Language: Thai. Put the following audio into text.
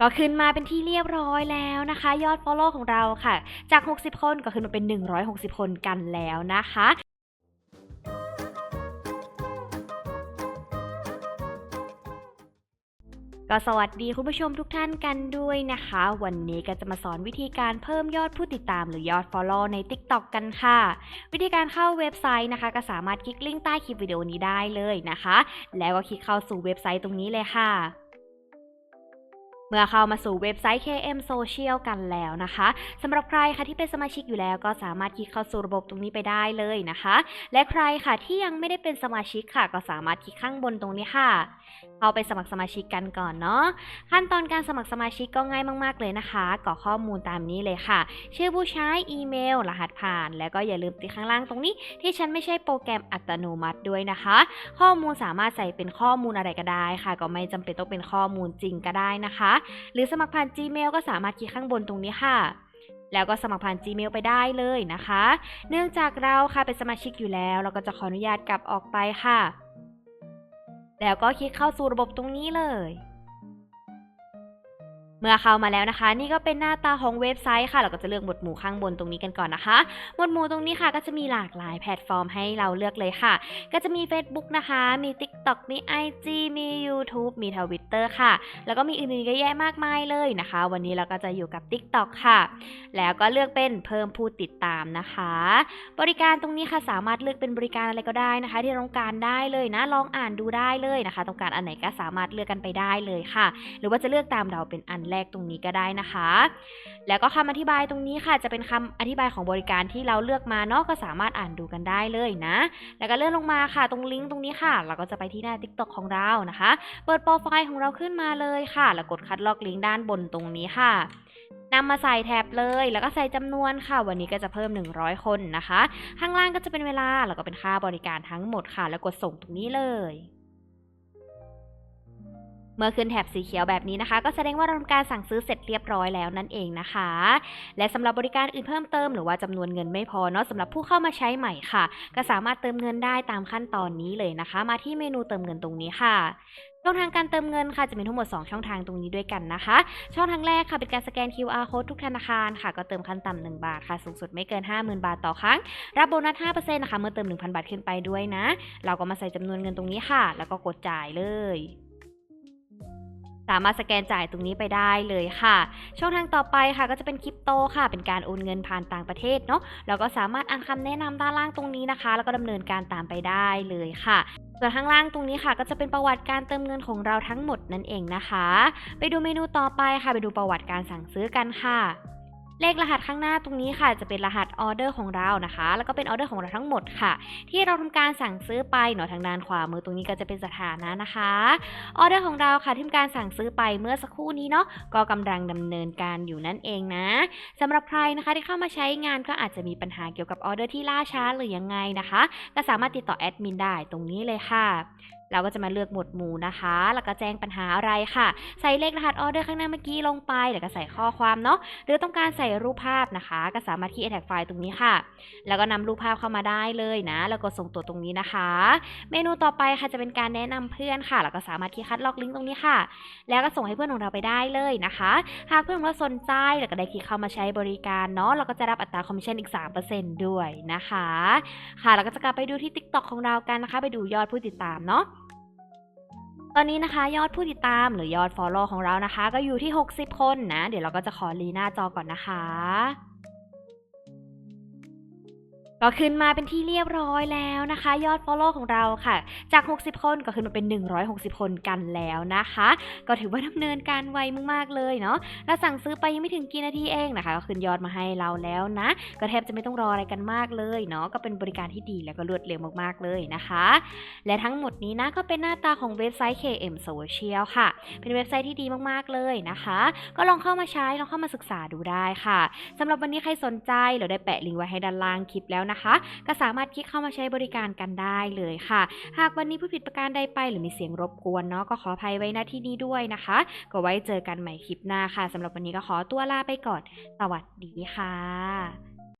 ก็ขึ้นมาเป็นที่เรียบร้อยแล้วนะคะ ยอด Follow ของเราค่ะ จาก 60 คนก็ขึ้นมาเป็น 160 คนกันแล้วนะคะก็สวัสดีคุณผู้ชมทุกท่านกันด้วยนะคะ วันนี้ก็จะมาสอนวิธีการเพิ่มยอดผู้ติดตามหรือยอด Follow ใน TikTok กันค่ะ วิธีการเข้าเว็บไซต์นะคะ ก็สามารถคลิกลิงก์ใต้คลิปวิดีโอนี้ได้เลยนะคะ แล้วก็คลิกเข้าสู่เว็บไซต์ตรงนี้เลยค่ะ เมื่อเข้ามาสู่เว็บไซต์ KM Social กันแล้วนะคะสำหรับใครค่ะที่เป็นสมาชิกอยู่แล้ว ก็สามารถคลิกเข้าสู่ระบบตรงนี้ไปได้เลยนะคะ และใครค่ะที่ยังไม่ได้เป็นสมาชิกค่ะ ก็สามารถคลิกข้างบนตรงนี้ค่ะ เข้าไปสมัครสมาชิกกันก่อนเนาะขั้นตอนการสมัครสมาชิกก็ง่ายมาก ๆเลยนะคะกรอกข้อมูลตามนี้เลยค่ะ ชื่อผู้ใช้อีเมล รหัสผ่าน แล้วก็อย่าลืมติดข้างล่างตรงนี้ ที่ฉันไม่ใช่โปรแกรมอัตโนมัติด้วยนะคะ ข้อมูลสามารถใส่เป็นข้อมูลอะไรก็ได้ค่ะ ก็ไม่จำเป็นต้องเป็นข้อมูลจริงก็ได้นะคะหรือสมัครผ่าน Gmail ก็สามารถคลิกข้างบนตรงนี้ค่ะแล้วก็สมัครผ่าน Gmail ไปได้เลยนะคะ เนื่องจากเราค่ะเป็นสมาชิกอยู่แล้ว เราก็จะขออนุญาตกลับออกไปค่ะ แล้วก็คลิกเข้าสู่ระบบตรงนี้เลย เมื่อเข้ามาแล้วนะคะ นี่ก็เป็นหน้าตาของเว็บไซต์ค่ะ เราก็จะเลือกหมวดหมู่ข้างบนตรงนี้กันก่อนนะคะ หมวดหมู่ตรงนี้ค่ะ ก็จะมีหลากหลายแพลตฟอร์มให้เราเลือกเลยค่ะ ก็จะมี Facebook นะคะ มี TikTok มี IG มี YouTube มี Twitter ค่ะ แล้วก็มีอื่นๆเยอะแยะมากมายเลยนะคะ วันนี้เราก็จะอยู่กับ TikTok ค่ะ แล้วก็เลือกเป็นเพิ่มผู้ติดตามนะคะ บริการตรงนี้ค่ะสามารถเลือกเป็นบริการอะไรก็ได้นะคะ ที่ต้องการได้เลยนะ ลองอ่านดูได้เลยนะคะ ต้องการอันไหนก็สามารถเลือกกันไปได้เลยค่ะ หรือว่าจะเลือกตามเราเป็นอันแรกตรงนี้ก็ได้นะคะ แล้วก็คำอธิบายตรงนี้ค่ะ จะเป็นคำอธิบายของบริการที่เราเลือกมาเนาะก็สามารถอ่านดูกันได้เลยนะ แล้วก็เลื่อนลงมาค่ะ ตรงลิงก์ตรงนี้ค่ะ เราก็จะไปที่หน้า TikTok ของเรานะคะ เปิดโปรไฟล์ของเราขึ้นมาเลยค่ะ แล้วกดคัดลอกลิงก์ด้านบนตรงนี้ค่ะนำมาใส่แท็บเลย แล้วก็ใส่จำนวนค่ะ วันนี้ก็จะเพิ่ม 100 คนนะคะ ข้างล่างก็จะเป็นเวลา แล้วก็เป็นค่าบริการทั้งหมดค่ะ แล้วกดส่งตรงนี้เลย เมื่อขึ้นแถบสีเขียวแบบนี้นะคะ ก็แสดงว่าเราทำการสั่งซื้อเสร็จเรียบร้อยแล้วนั่นเองนะคะ และสำหรับบริการอื่นเพิ่มเติมหรือว่าจำนวนเงินไม่พอเนาะสำหรับผู้เข้ามาใช้ใหม่ค่ะ ก็สามารถเติมเงินได้ตามขั้นตอนนี้เลยนะคะ มาที่เมนูเติมเงินตรงนี้ค่ะช่องทางการเติมเงินค่ะจะมีทั้งหมด 2 ช่องทางตรงนี้ด้วยกันนะคะ ช่องทางแรกค่ะเป็นการสแกน QR code ทุกธนาคารค่ะ ก็เติมขั้นต่ำ1บาทค่ะ สูงสุดไม่เกิน 50,000 บาทต่อครั้ง รับโบนัส5%นะคะเมื่อเติม 1,000 บาทขึ้นไปด้วยนะ เราก็มาใส่จำนวนเงินตรงนี้ค่ะ แล้วก็กดจ่ายเลย สามารถสแกนจ่ายตรงนี้ไปได้เลยค่ะ ช่องทางต่อไปค่ะก็จะเป็นคริปโตค่ะ เป็นการโอนเงินผ่านต่างประเทศเนาะเราก็สามารถอ่านคำแนะนำด้านล่างตรงนี้นะคะ แล้วก็ดำเนินการตามไปได้เลยค่ะส่วนข้างล่างตรงนี้ค่ะ ก็จะเป็นประวัติการเติมเงินของเราทั้งหมดนั่นเองนะคะ ไปดูเมนูต่อไปค่ะ ไปดูประวัติการสั่งซื้อกันค่ะ เลขรหัสข้างหน้าตรงนี้ค่ะ จะเป็นรหัสออเดอร์ของเรานะคะ แล้วก็เป็นออเดอร์ของเราทั้งหมดค่ะ ที่เราทำการสั่งซื้อไปเนาะทางด้านขวามือตรงนี้ก็จะเป็นสถานะนะคะออเดอร์ของเราค่ะที่ทำการสั่งซื้อไปเมื่อสักครู่นี้เนาะก็กำลังดำเนินการอยู่นั่นเองนะสำหรับใครนะคะที่เข้ามาใช้งานก็อาจจะมีปัญหาเกี่ยวกับออเดอร์ที่ล่าช้าหรือยังไงนะคะ ก็สามารถติดต่อแอดมินได้ตรงนี้เลยค่ะ เราก็จะมาเลือกหมวดหมู่นะคะ แล้วก็แจ้งปัญหาอะไรค่ะ ใส่เลขรหัสออเดอร์ข้างหน้าเมื่อกี้ลงไป แล้วก็ใส่ข้อความเนาะ หรือต้องการใส่รูปภาพนะคะ ก็สามารถที่ attach ไฟล์ตรงนี้ค่ะ แล้วก็นำรูปภาพเข้ามาได้เลยนะ แล้วก็ส่งตัวตรงนี้นะคะ เมนูต่อไปค่ะจะเป็นการแนะนำเพื่อนค่ะ แล้วก็สามารถที่คัดลอกลิงก์ตรงนี้ค่ะ แล้วก็ส่งให้เพื่อนของเราไปได้เลยนะคะ หากเพื่อนของเราสนใจ แล้วก็ได้คลิกเข้ามาใช้บริการเนาะ เราก็จะรับอัตราคอมมิชชั่นอีก 3%ด้วยนะคะ ค่ะ แล้วก็จะกลับไปดูที่ TikTok ของเรากันนะคะ ไปดูยอดผู้ติดตามเนาะ ตอนนี้นะคะยอดผู้ติดตามหรือยอด Follow ของเรานะคะ ก็อยู่ที่ 60 คนนะ เดี๋ยวเราก็จะขอรีหน้าจอก่อนนะคะ ก็ขึ้นมาเป็นที่เรียบร้อยแล้วนะคะ ยอด Follow ของเราค่ะ จาก 60 คนก็ขึ้นมาเป็น 160 คนกันแล้วนะคะ ก็ถือว่าดำเนินการไวมากๆเลยเนาะเราสั่งซื้อไปยังไม่ถึงกี่นาทีเองนะคะ ก็ขึ้นยอดมาให้เราแล้วนะ ก็แทบจะไม่ต้องรออะไรกันมากเลยเนาะก็เป็นบริการที่ดีแล้วก็รวดเร็วมากๆเลยนะคะ และทั้งหมดนี้นะก็เป็นหน้าตาของเว็บไซต์ KM Social ค่ะ เป็นเว็บไซต์ที่ดีมากๆเลยนะคะ ก็ลองเข้ามาใช้ลองเข้ามาศึกษาดูได้ค่ะสำหรับวันนี้ใครสนใจเราได้แปะลิงก์ไว้ให้ด้านล่างคลิปแล้วนะคะ ก็สามารถคลิกเข้ามาใช้บริการกันได้เลยค่ะ หากวันนี้ผู้ผิดประการใดไปหรือมีเสียงรบกวนเนาะก็ขออภัยไว้ณที่นี้ด้วยนะคะ ก็ไว้เจอกันใหม่คลิปหน้าค่ะสำหรับวันนี้ก็ขอตัวลาไปก่อน สวัสดีค่ะ